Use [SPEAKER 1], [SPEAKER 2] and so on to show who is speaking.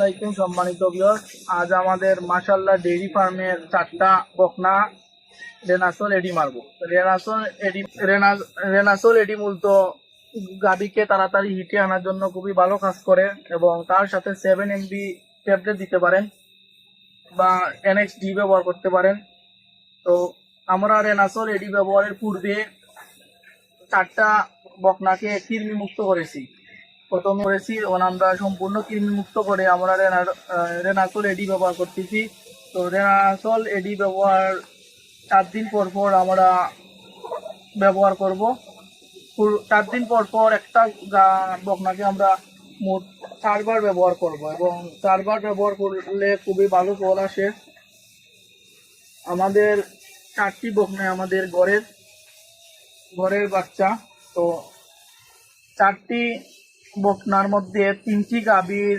[SPEAKER 1] আসসালামাইকুম সম্মানিত ভিউয়ার্স আজ আমাদের মাশাল্লাহ ডেইরি ফার্মের চারটা বকনা রেনাসল এডি মারবো। রেনাসল এডি রেনা- রেনাসল এডি মূলত গাবিকে তাড়াতাড়ি হিটে আনার জন্য খুবই ভালো কাজ করে এবং তার সাথে সেভেন এমবি ট্যাবলেট দিতে পারেন বা এনএক্স ডি ব্যবহার করতে পারেন। তো আমরা রেনাসল এডি ব্যবহারের পূর্বে চারটা বকনাকে কৃমি মুক্ত করেছি। প্রথম করেছি এবং আমরা সম্পূর্ণ কৃমি মুক্ত করে আমরা রেনাসল এডি ব্যবহার করতেছি। তো রেনাসল এডি ব্যবহার চার দিন পর পর আমরা ব্যবহার করব। চার দিন পর পর একটা বকনাকে আমরা মোট চারবার ব্যবহার করব এবং চারবার ব্যবহার করলে খুবই ভালো ফল আসে। আমাদের চারটি বকনা আমাদের ঘরের ঘরের বাচ্চা। তো চারটি বকনার মধ্যে তিনটি গাভীর